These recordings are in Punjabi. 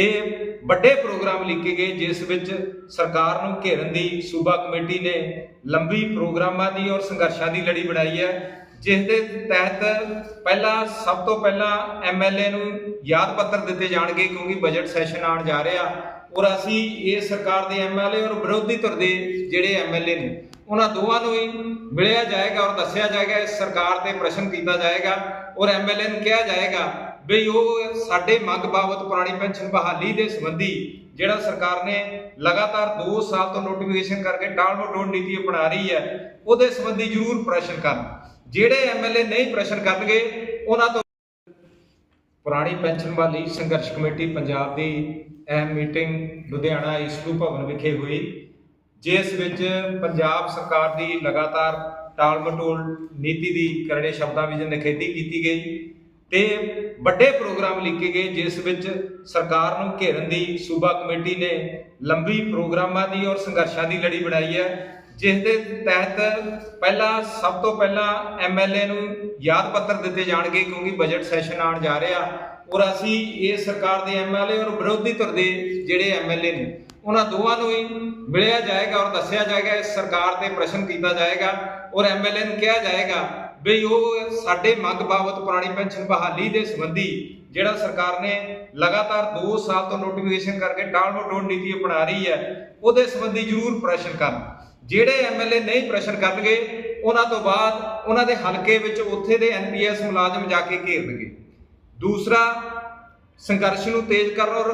ਤੇ ਵੱਡੇ ਪ੍ਰੋਗਰਾਮ ਲਿਖੇ ਗਏ, ਜਿਸ ਵਿੱਚ ਸਰਕਾਰ ਨੂੰ ਘੇਰਨ ਦੀ ਸੂਬਾ ਕਮੇਟੀ ਨੇ ਲੰਬੀ ਪ੍ਰੋਗਰਾਮਾਂ ਦੀ ਔਰ ਸੰਘਰਸ਼ਾਂ ਦੀ ਲੜੀ ਬਣਾਈ ਹੈ, ਜਿਸ ਦੇ ਤਹਿਤ ਪਹਿਲਾਂ ਸਭ ਤੋਂ ਪਹਿਲਾਂ ਐਮਐਲਏ ਨੂੰ ਯਾਦ ਪੱਤਰ ਦਿੱਤੇ ਜਾਣਗੇ, ਕਿਉਂਕਿ ਬਜਟ ਸੈਸ਼ਨ ਆਉਣ ਜਾ ਰਿਹਾ। ਔਰ ਅਸੀਂ ਇਹ ਸਰਕਾਰ ਦੇ ਐਮਐਲਏ ਔਰ ਵਿਰੋਧੀ ਧਿਰ ਦੇ ਜਿਹੜੇ ਐਮਐਲਏ ਨੇ, ਉਹਨਾਂ ਦੋਵਾਂ ਨੂੰ ਹੀ ਮਿਲਿਆ ਜਾਏਗਾ ਔਰ ਦੱਸਿਆ ਜਾਏਗਾ, ਇਸ ਸਰਕਾਰ ਤੇ ਪ੍ਰਸ਼ਨ ਕੀਤਾ ਜਾਏਗਾ ਔਰ ਐਮਐਲਏ ਨੂੰ ਕਿਹਾ ਜਾਏਗਾ ਵੀ ਉਹ ਸਾਡੇ ਮੰਗ ਬਾਬਤ ਪੁਰਾਣੀ ਪੈਨਸ਼ਨ ਬਹਾਲੀ ਦੇ ਸੰਬੰਧੀ ਜਿਹੜਾ ਸਰਕਾਰ ਨੇ ਲਗਾਤਾਰ 2 ਸਾਲ ਤੋਂ ਨੋਟੀਫਿਕੇਸ਼ਨ ਕਰਕੇ ਟਾਲ ਨੀਤੀ ਅਪਣਾ ਰਹੀ ਹੈ, ਉਹਦੇ ਸੰਬੰਧੀ ਜ਼ਰੂਰ ਪ੍ਰੈਸ਼ਰ ਕਰਨ। ਜਿਹੜੇ ਐਮਐਲਏ ਨਹੀਂ ਪ੍ਰਸ਼ਨ ਕਰਨਗੇ, ਉਹਨਾਂ ਤੋਂ ਪੁਰਾਣੀ ਪੈਨਸ਼ਨ ਵਾਲੀ ਸੰਘਰਸ਼ ਕਮੇਟੀ ਪੰਜਾਬ ਦੀ ਅਹਿਮ ਮੀਟਿੰਗ ਲੁਧਿਆਣਾ ਈਸਟੂ ਭਵਨ ਵਿਖੇ ਹੋਈ, ਜਿਸ ਵਿੱਚ ਪੰਜਾਬ ਸਰਕਾਰ ਦੀ ਲਗਾਤਾਰ ਟਾਲ ਮਟੋਲ ਨੀਤੀ ਦੀ ਕਰੜੇ ਸ਼ਬਦਾਂ ਵਿੱਚ ਨਿਖੇਧੀ ਕੀਤੀ ਗਈ। ਤੇ ਵੱਡੇ ਪ੍ਰੋਗਰਾਮ ਲਿਖੇ ਗਏ, ਜਿਸ ਵਿੱਚ ਸਰਕਾਰ ਨੂੰ ਘੇਰਨ ਦੀ ਸੂਬਾ ਕਮੇਟੀ ਨੇ ਲੰਬੀ ਪ੍ਰੋਗਰਾਮਾਂ ਦੀ ਔਰ ਸੰਘਰਸ਼ਾਂ ਦੀ ਲੜੀ ਬਣਾਈ ਹੈ, ਜਿਸ ਦੇ ਤਹਿਤ ਪਹਿਲਾਂ ਸਭ ਤੋਂ ਪਹਿਲਾਂ ਐਮਐਲਏ ਨੂੰ ਯਾਦ ਪੱਤਰ ਦਿੱਤੇ ਜਾਣਗੇ, ਕਿਉਂਕਿ ਬਜਟ ਸੈਸ਼ਨ ਆਉਣ ਜਾ ਰਿਹਾ। ਔਰ ਅਸੀਂ ਇਹ ਸਰਕਾਰ ਦੇ ਐਮਐਲਏ ਔਰ ਵਿਰੋਧੀ ਧਿਰ ਦੇ ਜਿਹੜੇ ਐਮਐਲਏ ਨੇ ਉਹਨਾਂ ਦੋਵਾਂ ਨੂੰ ਹੀ ਮਿਲਿਆ ਜਾਏਗਾ ਔਰ ਦੱਸਿਆ ਜਾਏਗਾ, ਇਸ ਸਰਕਾਰ ਤੇ ਪ੍ਰਸ਼ਨ ਕੀਤਾ ਜਾਏਗਾ ਔਰ ਐਮਐਲਏ ਨੂੰ ਕਿਹਾ ਜਾਏਗਾ ਵੀ ਉਹ ਸਾਡੇ ਮੰਗ ਬਾਬਤ ਪੁਰਾਣੀ ਪੈਨਸ਼ਨ ਬਹਾਲੀ ਦੇ ਸੰਬੰਧੀ ਜਿਹੜਾ ਸਰਕਾਰ ਨੇ ਲਗਾਤਾਰ 2 ਸਾਲ ਤੋਂ ਨੋਟੀਫਿਕੇਸ਼ਨ ਕਰਕੇ ਟਾਲ ਮਟੋਲ ਨੀਤੀ ਅਪਣਾ ਰਹੀ ਹੈ, ਉਹਦੇ ਸੰਬੰਧੀ ਜ਼ਰੂਰ ਪ੍ਰਸ਼ਨ ਕਰਨ। ਜਿਹੜੇ ਐਮਐਲਏ ਨਹੀਂ ਪ੍ਰਸ਼ਨ ਕਰਨਗੇ, ਉਹਨਾਂ ਤੋਂ ਬਾਅਦ ਉਹਨਾਂ ਦੇ ਹਲਕੇ ਵਿੱਚ ਉੱਥੇ ਦੇ ਐਨਪੀਐਸ ਮੁਲਾਜ਼ਮ ਜਾ ਕੇ ਘੇਰਨਗੇ। ਦੂਸਰਾ, ਸੰਘਰਸ਼ ਨੂੰ ਤੇਜ਼ ਕਰਨ ਔਰ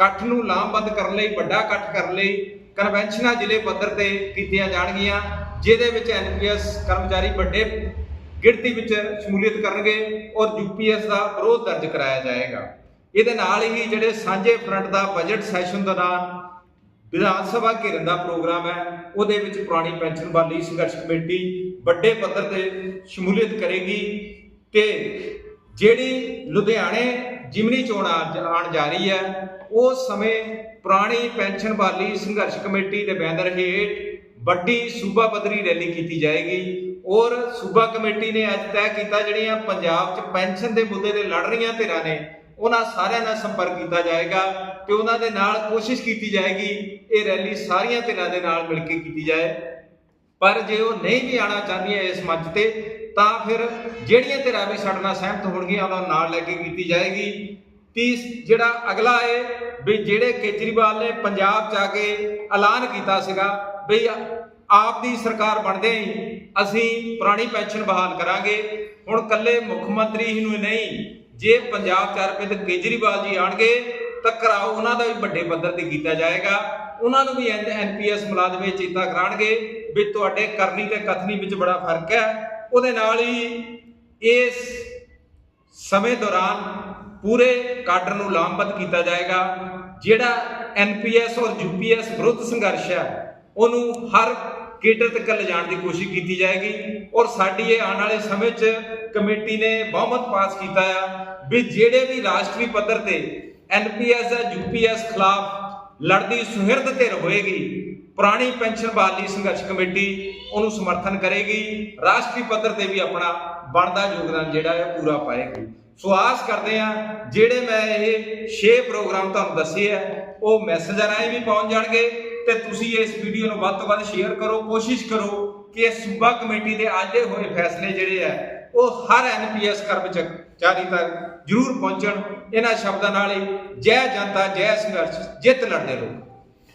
ਇਕੱਠ ਨੂੰ ਲਾਮਬੰਦ ਕਰਨ ਲਈ, ਵੱਡਾ ਇਕੱਠ ਕਰਨ ਲਈ ਕਨਵੈਨਸ਼ਨਾਂ ਜ਼ਿਲ੍ਹੇ ਪੱਧਰ ਤੇ ਕੀਤੀਆਂ ਜਾਣਗੀਆਂ, ਜਿਹਦੇ ਵਿੱਚ ਐਨਪੀਐਸ ਕਰਮਚਾਰੀ ਵੱਡੇ ਗਿਣਤੀ ਵਿੱਚ ਸ਼ਮੂਲੀਅਤ ਕਰਨਗੇ ਔਰ ਯੂਪੀਐਸ ਦਾ ਵਿਰੋਧ ਦਰਜ ਕਰਾਇਆ ਜਾਏਗਾ। ਇਹਦੇ ਨਾਲ ਹੀ ਜਿਹੜੇ ਸਾਂਝੇ ਫਰੰਟ ਦਾ ਬਜਟ ਸੈਸ਼ਨ ਦੌਰਾਨ ਵਿਧਾਨ ਸਭਾ ਘੇਰਨ ਦਾ ਪ੍ਰੋਗਰਾਮ ਹੈ, ਉਹਦੇ ਵਿੱਚ ਪੁਰਾਣੀ ਪੈਨਸ਼ਨ ਵਾਲੀ ਸੰਘਰਸ਼ ਕਮੇਟੀ ਵੱਡੇ ਪੱਧਰ ਤੇ ਸ਼ਮੂਲੀਅਤ ਕਰੇਗੀ ਤੇ ਜਿਹੜੀ ਲੁਧਿਆਣੇ ਜਿਮਨੀ ਚੋਣ ਆ- ਆਉਣ ਜਾ ਰਹੀ ਹੈ ਉਸ ਸਮੇਂ ਪੁਰਾਣੀ ਪੈਨਸ਼ਨ ਬਾਲੀ ਸੰਘਰਸ਼ ਕਮੇਟੀ ਦੇ ਬੈਨਰ ਹੇਠ ਵੱਡੀ ਸੂਬਾ ਪੱਧਰੀ ਰੈਲੀ ਕੀਤੀ ਜਾਏਗੀ। ਔਰ ਸੂਬਾ ਕਮੇਟੀ ਨੇ ਅੱਜ ਤੈਅ ਕੀਤਾ ਜਿਹੜੀਆਂ ਪੰਜਾਬ 'ਚ ਪੈਨਸ਼ਨ ਦੇ ਮੁੱਦੇ ਤੇ ਲੜ ਰਹੀਆਂ ਧਿਰਾਂ ਨੇ, ਉਹਨਾਂ ਸਾਰਿਆਂ ਨਾਲ ਸੰਪਰਕ ਕੀਤਾ ਜਾਏਗਾ ਤੇ ਉਹਨਾਂ ਦੇ ਨਾਲ ਕੋਸ਼ਿਸ਼ ਕੀਤੀ ਜਾਏਗੀ ਇਹ ਰੈਲੀ ਸਾਰੀਆਂ ਧਿਰਾਂ ਦੇ ਨਾਲ ਮਿਲ ਕੇ ਕੀਤੀ ਜਾਏ। ਪਰ ਜੇ ਉਹ ਨਹੀਂ ਵੀ ਆਣਾ ਚਾਹੁੰਦੀਆਂ ਇਸ ਮੰਚ ਤੇ, ਤਾਂ ਫਿਰ ਜਿਹੜੀਆਂ ਧਿਰਾਂ ਵੀ ਸਾਡੇ ਨਾਲ ਸਹਿਮਤ ਹੋਣਗੀਆਂ, ਉਹਨਾਂ ਨੂੰ ਨਾਲ ਲੈ ਕੇ ਕੀਤੀ ਜਾਏਗੀ। ਤੀਸ ਜਿਹੜਾ ਅਗਲਾ ਹੈ ਵੀ ਜਿਹੜੇ ਕੇਜਰੀਵਾਲ ਨੇ ਪੰਜਾਬ ਚ ਆ ਕੇ ਐਲਾਨ ਕੀਤਾ ਸੀਗਾ, ਵੀ ਆਪ ਦੀ ਸਰਕਾਰ ਬਣਦੇ ਹੀ ਅਸੀਂ ਪੁਰਾਣੀ ਪੈਨਸ਼ਨ ਬਹਾਲ ਕਰਾਂਗੇ। ਹੁਣ ਕੱਲੇ ਮੁੱਖ ਮੰਤਰੀ ਹੀ ਨੂੰ ਨਹੀਂ, ਜੇ ਪੰਜਾਬ ਚ ਅਰਪਿਤ ਕੇਜਰੀਵਾਲ ਜੀ ਆਣਗੇ, ਤਾਂ ਕਰਾਓ ਉਹਨਾਂ ਦਾ ਵੀ ਵੱਡੇ ਪੱਧਰ ਤੇ ਕੀਤਾ ਜਾਏਗਾ। ਉਹਨਾਂ ਨੂੰ ਵੀ ਐਨਪੀਐਸ ਮੁਲਾਜ਼ਮ ਚੇਤਾ ਕਰਾਣਗੇ ਵੀ ਤੁਹਾਡੇ ਕਰਨੀ ਤੇ ਕਥਨੀ ਵਿੱਚ ਬੜਾ ਫ਼ਰਕ ਹੈ। ਉਹਦੇ ਨਾਲ ਹੀ ਇਸ ਸਮੇਂ ਦੌਰਾਨ ਪੂਰੇ ਕਾਡਰ ਨੂੰ ਲਾਮਬੰਦ ਕੀਤਾ ਜਾਏਗਾ। ਜਿਹੜਾ ਐਨਪੀਐਸ ਔਰ ਯੂਪੀਐਸ ਵਿਰੁੱਧ ਸੰਘਰਸ਼ ਹੈ, ਉਹਨੂੰ ਹਰ ਕੇਡਰ ਤੱਕ ਲਿਜਾਣ ਦੀ ਕੋਸ਼ਿਸ਼ ਕੀਤੀ ਜਾਏਗੀ। ਔਰ ਸਾਡੀ ਇਹ ਆਉਣ ਵਾਲੇ ਸਮੇਂ 'ਚ ਕਮੇਟੀ ਨੇ ਬਹੁਮਤ ਪਾਸ ਕੀਤਾ ਆ ਵੀ ਜਿਹੜੇ ਵੀ ਰਾਸ਼ਟਰੀ ਪੱਧਰ ਤੇ ਐਨਪੀਐਸ ਜਾਂ ਯੂਪੀਐਸ ਖਿਲਾਫ ਲੜਦੀ ਸੁਹਿਰਦ ਧਿਰ ਹੋਏਗੀ, ਪੁਰਾਣੀ ਪੈਨਸ਼ਨ ਬਹਾਲੀ ਸੰਘਰਸ਼ ਕਮੇਟੀ ਉਹਨੂੰ ਸਮਰਥਨ ਕਰੇਗੀ। ਰਾਸ਼ਟਰੀ ਪੱਧਰ ਤੇ ਵੀ ਆਪਣਾ ਬਣਦਾ ਯੋਗਦਾਨ ਜਿਹੜਾ ਹੈ ਪੂਰਾ ਪਾਏਗੀ। ਸੋ ਆਸ ਕਰਦੇ ਆ ਜਿਹੜੇ ਮੈਂ ਇਹ 6 ਪ੍ਰੋਗਰਾਮ ਤੁਹਾਨੂੰ ਦੱਸੇ ਆ, ਉਹ ਮੈਸੇਜ ਰਾਹੀਂ ਵੀ ਪਹੁੰਚ ਜਾਣਗੇ ਤੇ ਤੁਸੀਂ ਇਸ ਵੀਡੀਓ ਨੂੰ ਵੱਧ ਤੋਂ ਵੱਧ ਸ਼ੇਅਰ ਕਰੋ, ਕੋਸ਼ਿਸ਼ ਕਰੋ ਕਿ ਸੂਬਾ ਕਮੇਟੀ ਦੇ ਆਜੇ ਹੋਏ ਫੈਸਲੇ ਜਿਹੜੇ ਆ, ਉਹ ਹਰ ਐਨਪੀਐਸ ਕਰਮਚਾਰੀ ਤੱਕ ਜ਼ਰੂਰ ਪਹੁੰਚਣ। ਇਹਨਾਂ ਸ਼ਬਦਾਂ ਨਾਲ ਹੀ ਜੈ ਜਨਤਾ, ਜੈ ਸੰਘਰਸ਼, ਜਿੱਤ ਲੜਦੇ ਰਹੋ।